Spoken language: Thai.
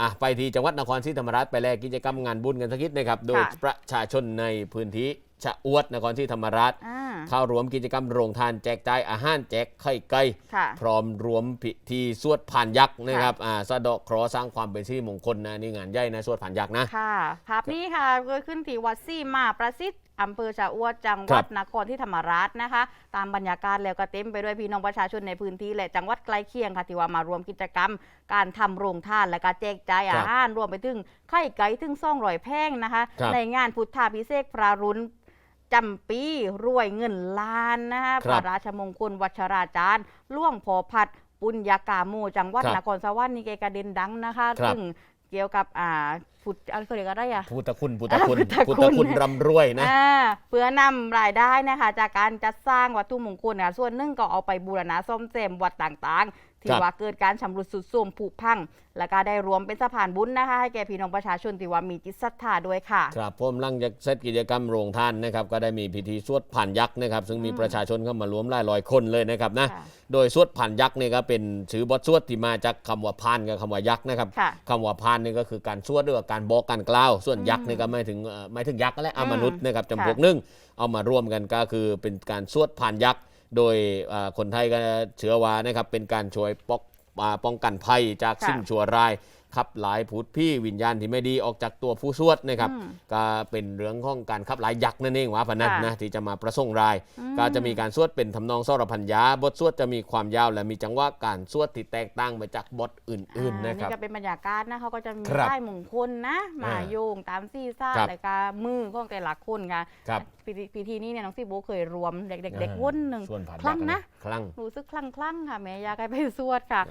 อะไปที่จังหวัดนครศรีธรรมราชไปแลกกิจกรรมงานบุญกันสักนิดนะครับ โดยประชาชนในพื้นที่ชะอวดนครศรีธรรมราชอ่า เข้ารวมกิจกรรมโรงทานแจกจ่ายอาหารแจกไข่ไก่ค่ะพร้อมรวมพิธีสวดผ่านยักษ์นะครับอ่าสะเดาะเคราะห์สร้างความเป็นสิริมงคลนะนี่งานใหญ่นะสวดผ่านยักษ์นะค่ะภาพนี้ค่ะเกิดขึ้นที่วัดซี่มาประสิทธิ์อำเภอชะอวดจังหครัวัดบนครที่ธรรมราชนะคะ ตามบรรยากาศแล้วก็เต็มไปด้วยพี่น้องประชาชนในพื้นที่และจังหวัดใกล้เคียงค่ะที่ว่ามารวมกิจกรรม การทำโรงทานและการแจกจ่ายอาหารรวมไปถึงไข่ไก่ถึงซ่องรอยแพงนะคะครับในงานพุทธาพิเศษกพระรุน จำปีรวยเงินล้านนะคะคพรับระราชมงคลวัชราจารย์ล่วงพอพัดปุญญากาโมจังหวัดครับนครสวรรค์นี่แกกระเด็นดังนะคะครับซึ่งเกี่ยวกับอ่าพุทธอะไรเขาเรียกอะไรอะพุทธคุณพุทธคุณอ่าพุพุททธธคุณคุณร่ำรวยนะอ่าเพื่อนำรายได้นะคะจากการจัดสร้างวัตถุมงคลนะส่วนหนึ่งก็เอาไปบูรณะซ่อมแซมวัดต่างๆ ที่ครับว่าเกิดการชำรุดสุดโทรมผุพัง แล้วก็ได้รวมเป็นสะพานบุญนะคะ ให้แก่พี่น้องประชาชนที่ว่ามีจิตศรัทธาด้วยค่ะ ครับผมหลังจากเสร็จกิจกรรมโรงทานนะครับ ก็ได้มีพิธีสวดผ่านยักษ์นะครับ ซึ่งมีอืมประชาชนเข้ามารวมหลายร้อยคนเลยนะครับนะ ค่ะโดยสวดผ่านยักษ์เนี่ยก็เป็นชื่อบทสวดที่มาจากคำว่าพานกับคำว่ายักษ์นะครับค่ะ คำว่าพานนี่ก็คือการสวดหรือว่าการบอกการกล่าว ส่วนยักษ์อืมนี่ก็ไม่ถึงเอ่อไม่ถึงยักษ์นั่นแหละเอาอืมมนุษย์นะครับค่ะจำพวกหนึ่งเอามาร่วมกันก็คือเป็นการสวดผ่านยักษ์ โดยคนไทยก็เชื้อวานะครับเป็นการช่วยป้องกันภัยจากสิ่งชั่วร้าย ขับหลายผูดพี่วิญญาณที่ไม่ดีออกจากตัวผู้สวดนะครับอืมก็เป็นเรื่องของการขับไล่ยักษ์นั่นเองว่าพนันค่ะนะที่จะมาประสงค์รายอืมก็จะมีการสวดเป็นทำนองสรพัญญาบทสวดจะมีความยาวและมีจังหวะการสวดที่แตกต่างไปจากบทอื่นๆอ่านะครับนี่ก็เป็นบรรยากาศนะเขาก็จะมีครับได้มงคลนะมาอ่าโยงตามซี่ซ่าครับแล้วก็มือของแต่ละคนค่ะครับพิธีพิธีนี้เนี่ยน้องซีโบเคยรวมเด็กๆเด็กอ่าวนหนึ่งส่วนผ่านคลั่งยักษ์นะคลั่งรู้สึกคลั่งคลั่งๆค่ะแม่อยากให้ไปสวดค่ะ